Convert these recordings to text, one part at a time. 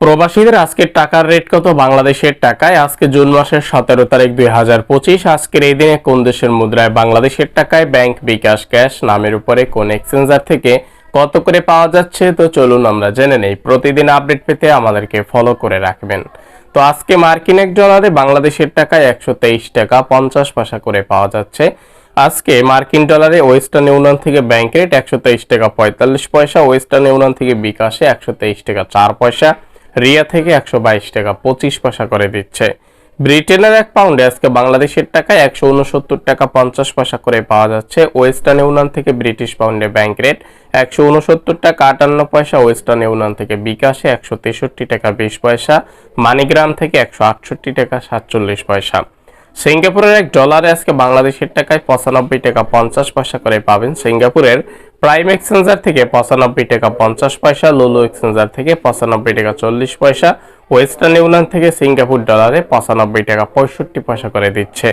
প্রবাসীদের আজকের টাকার রেট কত? বাংলাদেশের টাকায় আজকে জুন মাসের সতেরো তারিখ দুই হাজার পঁচিশ। আজকের এই দিনে কোন দেশের মুদ্রায় বাংলাদেশের টাকায় ব্যাংক বিকাশ ক্যাশ নামের উপরে কোন এক্সচেঞ্জার থেকে কত করে পাওয়া যাচ্ছে? তো চলুন আমরা জেনে নেই। প্রতিদিন আপডেট পেতে আমাদেরকে ফলো করে রাখবেন। তো আজকে মার্কিন এক ডলারে বাংলাদেশের টাকায় একশো তেইশ টাকা পঞ্চাশ পয়সা করে পাওয়া যাচ্ছে। আজকে মার্কিন ডলারে ওয়েস্টার্ন ইউনিয়ন থেকে ব্যাংক রেট একশো তেইশ টাকা পঁয়তাল্লিশ পয়সা, ওয়েস্টার্ন ইউনিয়ন থেকে বিকাশে একশো তেইশ টাকা চার পয়সা। রিয়া থেকে একশো বাইশ টাকা পঁচিশ পয়সা করে দিচ্ছে। ব্রিটেনের এক পাউন্ডে আজকে বাংলাদেশের টাকায় একশো উনসত্তর টাকা পঞ্চাশ পয়সা করে পাওয়া যাচ্ছে। ওয়েস্টার্ন ইউনিয়ন থেকে ব্রিটিশ পাউন্ডে ব্যাংক রেট একশো উনসত্তর টাকা আটান্ন পয়সা, ওয়েস্টার্ন ইউনিয়ন থেকে বিকাশে একশো তেষট্টি টাকা বিশ পয়সা, মানিগ্রাম থেকে একশো আটষট্টি টাকা সাতচল্লিশ পয়সা। সিঙ্গাপুরের এক ডলারে আজকে বাংলাদেশের টাকায় পঁচানব্বই টাকা পঞ্চাশ পয়সা করে পাবেন সিঙ্গাপুরের প্রাইম এক্সচেঞ্জার থেকে পঁচানব্বই টাকা পঞ্চাশ পয়সা লুলু এক্সচেঞ্জার থেকে পঁচানব্বই টাকা চল্লিশ পয়সা ওয়েস্টার্ন ইউনিয়ন থেকে সিঙ্গাপুর ডলারে পঁচানব্বই টাকা পঁয়ষট্টি পয়সা করে দিচ্ছে।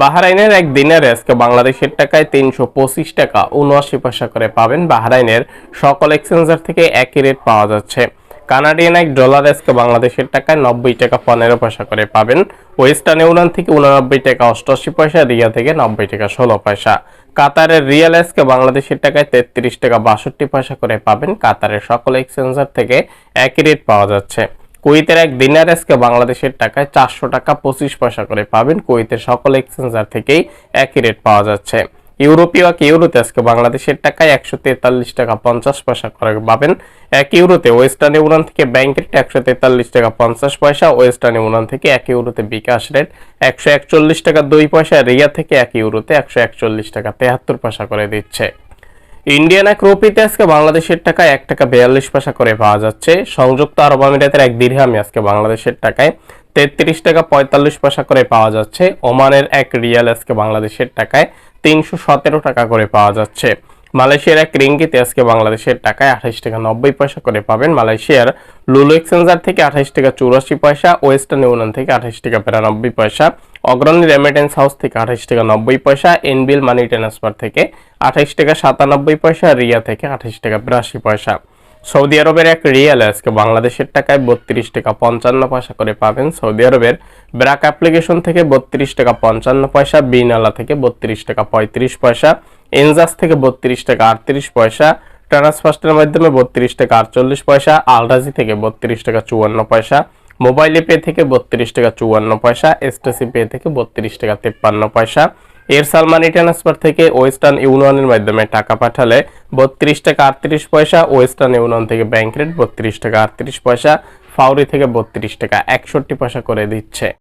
বাহরাইনের এক দিনের আজকে বাংলাদেশের টাকায় তিনশো পঁচিশ টাকা উনআশি পয়সা করে পাবেন বাহরাইনের। সকল এক্সচেঞ্জার থেকে একই রেট পাওয়া যাচ্ছে। কানাডিয়ান এক ডলার আজকে বাংলাদেশের টাকায় নব্বই টাকা পনেরো পয়সা করে পাবেন। ওয়েস্টার্ন ইউনিয়ন থেকে উননব্বই টাকা অষ্টআশি পয়সা, রিয়া থেকে নব্বই টাকা ষোলো পয়সা। কাতারের রিয়াল এসকে বাংলাদেশের টাকায় তেত্রিশ টাকা বাষট্টি পয়সা করে পাবেন। কাতারের সকল এক্সচেঞ্জার থেকে একই রেট পাওয়া যাচ্ছে। কুয়েতের এক দিনার এসকে বাংলাদেশের টাকায় চারশো টাকা পঁচিশ পয়সা করে পাবেন। কুয়েতের সকল এক্সচেঞ্জার থেকেই একই রেট পাওয়া যাচ্ছে। ইউরোপীয় এক ইউরোতে আজকে বাংলাদেশের টাকায় একশো তেতাল্লিশ টাকা পঞ্চাশ পয়সা করে পাবেন। এক ইউরোতে ওয়েস্টার্ন ইউনিয়ন থেকে ব্যাংক রেট একশো তেতাল্লিশ টাকা পঞ্চাশ পয়সা, ওয়েস্টার্ন ইউনিয়ন থেকে এক ইউরোতে বিকাশ রেট একশো একচল্লিশ টাকা দুই পয়সা, রিয়া থেকে এক ইউরোতে একশো একচল্লিশ টাকা তেহাত্তর পয়সা করে দিচ্ছে। ইন্ডিয়ান এক রুপিতে আজকে বাংলাদেশের টাকায় এক টাকা বিয়াল্লিশ পয়সা করে পাওয়া যাচ্ছে। সংযুক্ত আরব আমিরাতের এক দিরহামি আজকে বাংলাদেশের টাকায় তেত্রিশ টাকা পঁয়তাল্লিশ পয়সা করে পাওয়া যাচ্ছে। ওমানের এক রিয়াল আজকে বাংলাদেশের টাকায় তিনশো সতেরো টাকা করে পাওয়া যাচ্ছে। মালয়েশিয়ার এক রিঙ্গিতে আজকে বাংলাদেশের টাকায় আঠাইশ টাকা নব্বই পয়সা করে পাবেন। মালয়েশিয়ার লুলু এক্সচেঞ্জার থেকে আঠাইশ টাকা চুরাশি পয়সা, ওয়েস্টার্ন ইউনিয়ন থেকে আঠাইশ টাকা বিরানব্বই পয়সা, অগ্রণী রেমিটেন্স হাউস থেকে আঠাইশ টাকা নব্বই পয়সা, এনবিল মানি ট্রান্সফার থেকে আঠাইশ টাকা সাতানব্বই পয়সা, রিয়া থেকে আঠাইশ টাকা বিরাশি পয়সা। সৌদি আরবের এক রিয়াল আজকে বাংলাদেশের টাকায় বত্রিশ টাকা পঞ্চান্ন পয়সা করে পাবেন। সৌদি আরবের ব্র্যাক অ্যাপ্লিকেশন থেকে বত্রিশ টাকা পঞ্চান্ন পয়সা, বিনালা থেকে বত্রিশ টাকা পঁয়ত্রিশ পয়সা, এনজাস থেকে বত্রিশ টাকা আটত্রিশ পয়সা ট্রান্সফার্স্টের মাধ্যমে বত্রিশ টাকা আটচল্লিশ পয়সা, আলরাজি থেকে বত্রিশ টাকা চুয়ান্ন পয়সা, মোবাইল পে থেকে বত্রিশ টাকা চুয়ান্ন পয়সা, এসটিসি পে থেকে বত্রিশ টাকা তেপ্পান্ন পয়সা এরসাল মানি ট্রান্সফার থেকে ওয়েস্টার্ন ইউনিয়নের মাধ্যমে টাকা পাঠালে বত্রিশ টাকা আটত্রিশ পয়সা ওয়েস্টার্ন ইউনিয়ন থেকে ব্যাংক রেট বত্রিশ টাকা আটত্রিশ পয়সা ফাউরি থেকে বত্রিশ টাকা একষট্টি পয়সা করে দিচ্ছে।